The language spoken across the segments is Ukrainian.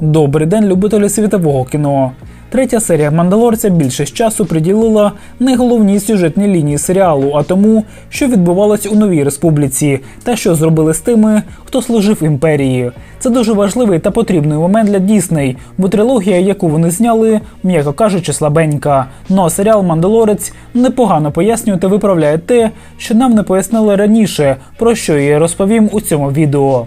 Добрий день, любителі світового кіно. Третя серія Мандалорця більшість часу приділила не головній сюжетній лінії серіалу, а тому, що відбувалось у новій республіці, та що зробили з тими, хто служив імперії. Це дуже важливий та потрібний момент для Дісней, бо трилогія, яку вони зняли, м'яко кажучи, слабенька. Ну а серіал Мандалорець непогано пояснює та виправляє те, що нам не пояснили раніше, про що я розповім у цьому відео.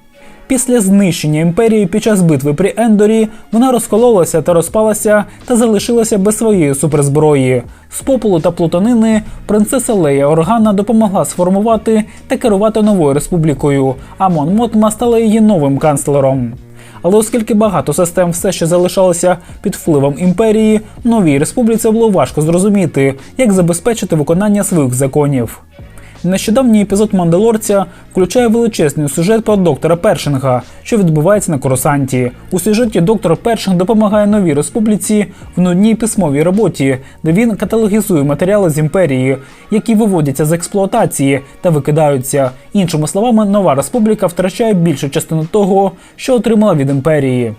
Після знищення імперії під час битви при Ендорі вона розкололася та розпалася та залишилася без своєї суперзброї. З попелу та плутанини принцеса Лея Органа допомогла сформувати та керувати новою республікою, а Мон Мотма стала її новим канцлером. Але оскільки багато систем все ще залишалося під впливом імперії, новій республіці було важко зрозуміти, як забезпечити виконання своїх законів. Нещодавній епізод Мандалорця включає величезний сюжет про доктора Першинга, що відбувається на Корусанті. У сюжеті доктор Першинг допомагає новій республіці в нудній письмовій роботі, де він каталогізує матеріали з імперії, які виводяться з експлуатації та викидаються. Іншими словами, нова республіка втрачає більшу частину того, що отримала від імперії.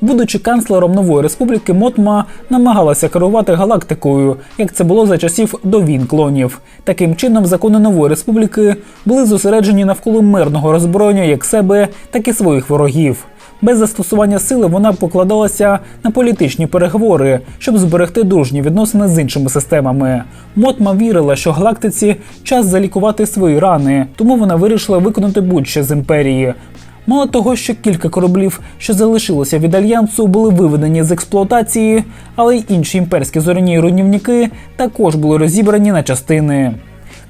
Будучи канцлером нової республіки, Мотма намагалася керувати галактикою, як це було за часів до війн клонів. Таким чином, закони нової республіки були зосереджені навколо мирного роззброєння як себе, так і своїх ворогів. Без застосування сили вона покладалася на політичні переговори, щоб зберегти дружні відносини з іншими системами. Мотма вірила, що галактиці час залікувати свої рани, тому вона вирішила виконати будь-що з імперії. Мало того, що кілька кораблів, що залишилося від альянсу, були виведені з експлуатації, але й інші імперські зоряні руйнівники також були розібрані на частини.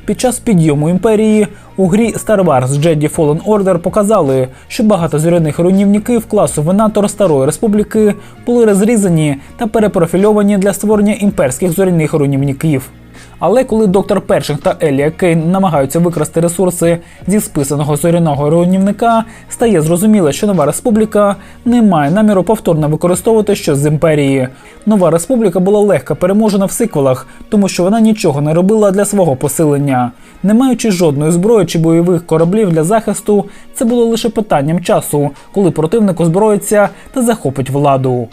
Під час підйому імперії у грі Star Wars Jedi Fallen Order показали, що багато зоряних руйнівників класу Венатор Старої Республіки були розрізані та перепрофільовані для створення імперських зоряних руйнівників. Але коли доктор Перших та Елія Кейн намагаються викрасти ресурси зі списаного зоряного руйнівника, стає зрозуміло, що нова республіка не має наміру повторно використовувати щось з імперії. Нова республіка була легко переможена в сиквелах, тому що вона нічого не робила для свого посилення. Не маючи жодної зброї чи бойових кораблів для захисту, це було лише питанням часу, коли противник озброїться та захопить владу.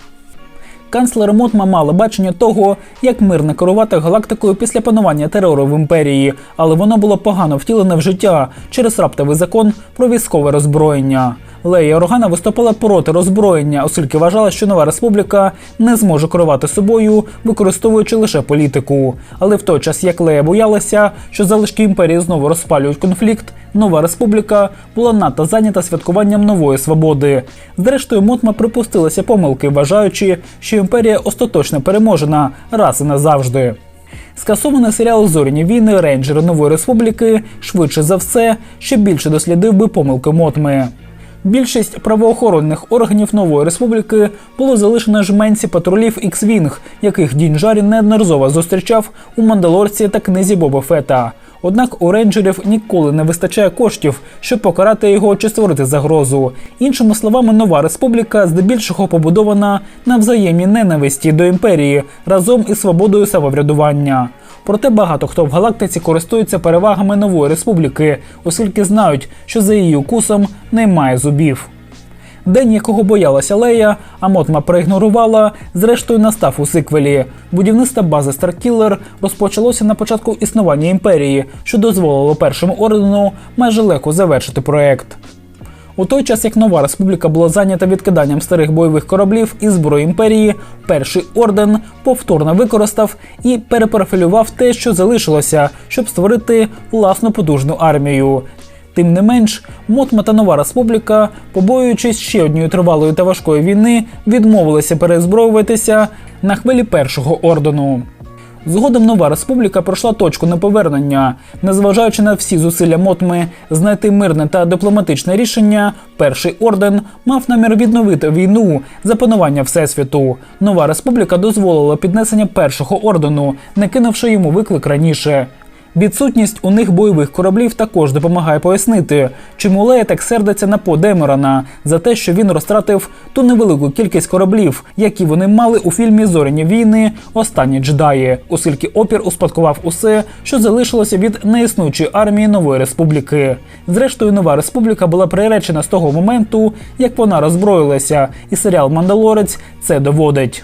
Канцлер Мотма мала бачення того, як мирно керувати галактикою після панування терору в імперії, але воно було погано втілене в життя через раптовий закон про військове роззброєння. Лея Органа виступала проти роззброєння, оскільки вважала, що нова республіка не зможе керувати собою, використовуючи лише політику. Але в той час, як Лея боялася, що залишки імперії знову розпалюють конфлікт, нова республіка була надто зайнята святкуванням нової свободи. Зрештою, Мотма припустилася помилки, вважаючи, що імперія остаточно переможена раз і назавжди. Скасований серіал Зоряні війни рейнджери нової республіки швидше за все ще більше дослідив би помилки Мотми. Більшість правоохоронних органів нової республіки було залишено жменці патрулів X-Wing, яких Дін Жарі неодноразово зустрічав у Мандалорці та книзі Боба Фета. Однак у рейнджерів ніколи не вистачає коштів, щоб покарати його чи створити загрозу. Іншими словами, нова республіка здебільшого побудована на взаємній ненависті до імперії разом із свободою самоврядування. Проте багато хто в галактиці користується перевагами нової республіки, оскільки знають, що за її укусом немає зубів. День, якого боялася Лея, а Мотма проігнорувала, зрештою настав у сиквелі. Будівництво бази Старкілер розпочалося на початку існування імперії, що дозволило першому ордену майже легко завершити проект. У той час, як нова республіка була зайнята відкиданням старих бойових кораблів і зброї імперії, перший орден повторно використав і перепрофілював те, що залишилося, щоб створити власну потужну армію. Тим не менш, Мотма та нова республіка, побоюючись ще однієї тривалої та важкої війни, відмовилися перезброюватися на хвилі першого ордену. Згодом нова республіка пройшла точку неповернення. Незважаючи на всі зусилля Мотми знайти мирне та дипломатичне рішення, перший орден мав намір відновити війну за панування всесвіту. Нова республіка дозволила піднесення першого ордену, не кинувши йому виклик раніше. Відсутність у них бойових кораблів також допомагає пояснити, чому Лея так сердиться на По Демерона за те, що він розтратив ту невелику кількість кораблів, які вони мали у фільмі Зоряні війни Останні джедаї, оскільки опір успадкував усе, що залишилося від неіснуючої армії нової республіки. Зрештою, нова республіка була приречена з того моменту, як вона роззброїлася, і серіал Мандалорець це доводить.